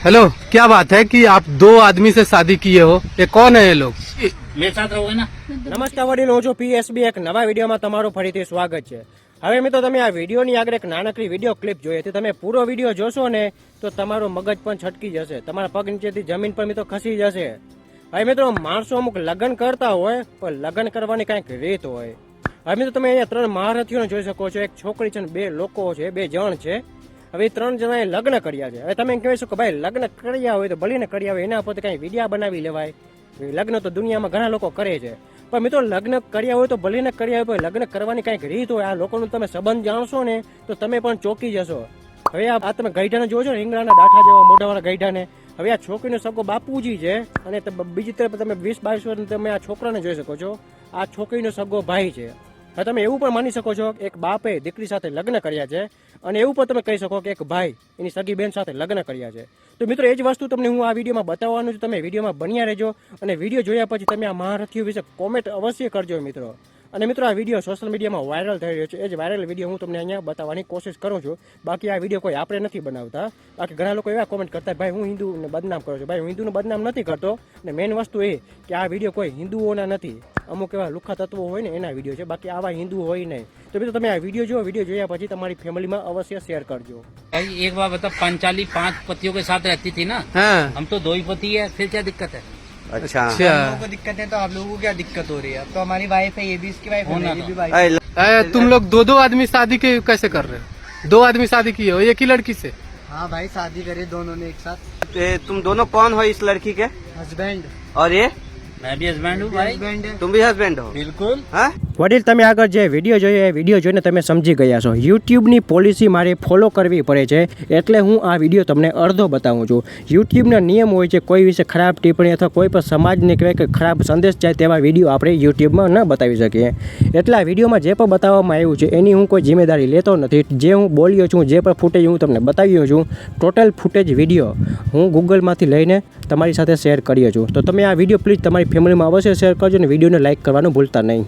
Hello क्या बात है कि आप दो आदमी से शादी किए हो ये कौन है ये लोग मेरे साथ रहोगे ना નમસ્કાર વડીલો હું છું પીએસબી એક નવા વિડીયોમાં તમારું ફરીથી સ્વાગત છે હવે મિત્રો તમે આ વિડીયોની આગળ એક નાનકડી વિડીયો ક્લિપ જોઈ હતી તમે પૂરો વિડીયો જોશો ને તો તમારું મગજ પણ છટકી જશે તમારા પગ નીચેથી જમીન પર મિત્રો ખસી જશે હવે મિત્રો માણસો અમુક લગ્ન કરતા હોય પણ લગ્ન કરવાની કાંઈક રીત હોય હવે મિત્રો તમે અહીંયા ત્રણ મહારથીઓને જોઈ શકો છો એક છોકરી છે ને બે લોકો છે બે જણ છે હવે ત્રણ જણાએ લગ્ન કર્યા છે. હવે તમે એમ કહી શકો ભાઈ, લગ્ન કર્યા હોય તો ભલીને કર્યા હોય, એના પર કાંઈ વિડીયા બનાવી લેવાય. લગ્ન તો દુનિયામાં ઘણા લોકો કરે છે. પણ મિત્રો, લગ્ન કર્યા હોય તો ભલીને કર્યા હોય લગ્ન કરવાની કાંઈક રીત હોય, આ લોકોનું તમે સંબંધ જાણશો ને, તો તમે પણ ચોકી જશો. હવે આ તમે ગઈઢાને છો ને, રીંગણાના દાઠા જેવા મોઢાવાળા ગઈઢાને. હવે આ છોકરીનો સગો બાપુજી છે, અને બીજી તરફ તમે વીસ બાવીસ વર્ષ તમે આ છોકરાને જોઈ શકો છો. આ છોકરીનો સગો ભાઈ છે. હવે તમે એવું પણ માની શકો છો કે એક બાપે દીકરી સાથે લગ્ન કર્યા છે અને એવું પણ તમે કહી શકો કે એક ભાઈ એની સગી બેન સાથે લગ્ન કર્યા છે. તો મિત્રો, એ જ વસ્તુ તમને હું આ વિડીયોમાં બતાવવાનું છું. તમે વિડીયોમાં બન્યા રહેજો અને વીડિયો જોયા પછી તમે આ મહારથીઓ વિશે કોમેન્ટ અવશ્ય કરજો મિત્રો. અને મિત્રો, આ વીડિયો સોશિયલ મીડિયામાં વાયરલ થઈ રહ્યો છે. એ જ વાયરલ વીડિયો હું તમને અહીંયા બતાવવાની કોશિશ કરું છું. બાકી આ વીડિયો કોઈ આપણે નથી બનાવતા. બાકી ઘણા લોકો એવા કોમેન્ટ કરતા ભાઈ, હું હિન્દુને બદનામ કરું છું. ભાઈ, હું હિન્દુને બદનામ નથી કરતો. અને મેઇન વસ્તુ એ કે આ વીડિયો કોઈ હિન્દુઓના નથી. અમુક એવા લુખા તત્વો હોય ને એના વિડીયો છે બાકી આવા હિન્દુ હોય નહીં તો મિત્રો તમે આ વિડીયો જુઓ વિડીયો જોયા પછી તમારી ફેમિલીમાં અવશ્ય શેર કરજો भाई एक बार बता पंचाली पांच पतियों के साथ रहती थी ना हाँ हम तो दो ही पति है फिर क्या दिक्कत है अच्छा अच्छा हम लोगों को दिक्कत है तो आप लोगों को क्या दिक्कत हो रही है अब तो हमारी वाइफ है ये भी इसकी वाइफ है होना मेरी तो। भी वाइफ अरे, अ, तुम लोग दो दो आदमी शादी के कैसे कर रहे हो दो आदमी शादी किए हो एक ही लड़की से हाँ भाई शादी करी दोनों ने एक साथ ए, तुम दोनों कौन हो इस लड़की के हस्बैंड और ये मैं भी हस्बैंड हूँ भाई हस्बैंड है तुम भी हस्बैंड हो बिल्कुल हाँ વડીલ, તમે આગળ જે વીડિયો જોયો એ વીડિયો જોઈને તમે સમજી ગયા છો. યુટ્યુબની પોલિસી મારે ફોલો કરવી પડે છે, એટલે હું આ વીડિયો તમને અડધો બતાવું છું. યુટ્યુબના નિયમ હોય છે, કોઈ વિશે ખરાબ ટિપ્પણી અથવા કોઈ પણ સમાજને કહેવાય કે ખરાબ સંદેશ જાય તેવા વીડિયો આપણે યુટ્યુબમાં ન બતાવી શકીએ. એટલે આ વિડીયોમાં જે પણ બતાવવામાં આવ્યું છે, એની હું કોઈ જિમ્મેદારી લેતો નથી. જે હું બોલ્યો છું, જે પણ ફૂટેજ હું તમને બતાવ્યો છું ટોટલ ફૂટેજ વીડિયો હું ગૂગલમાંથી લઈને તમારી સાથે શેર કર્યો છું. તો તમે આ વીડિયો પ્લીઝ તમારી ફેમિલીમાં અવશ્ય શેર કરજો અને વિડીયોને લાઇક કરવાનું ભૂલતા નહીં.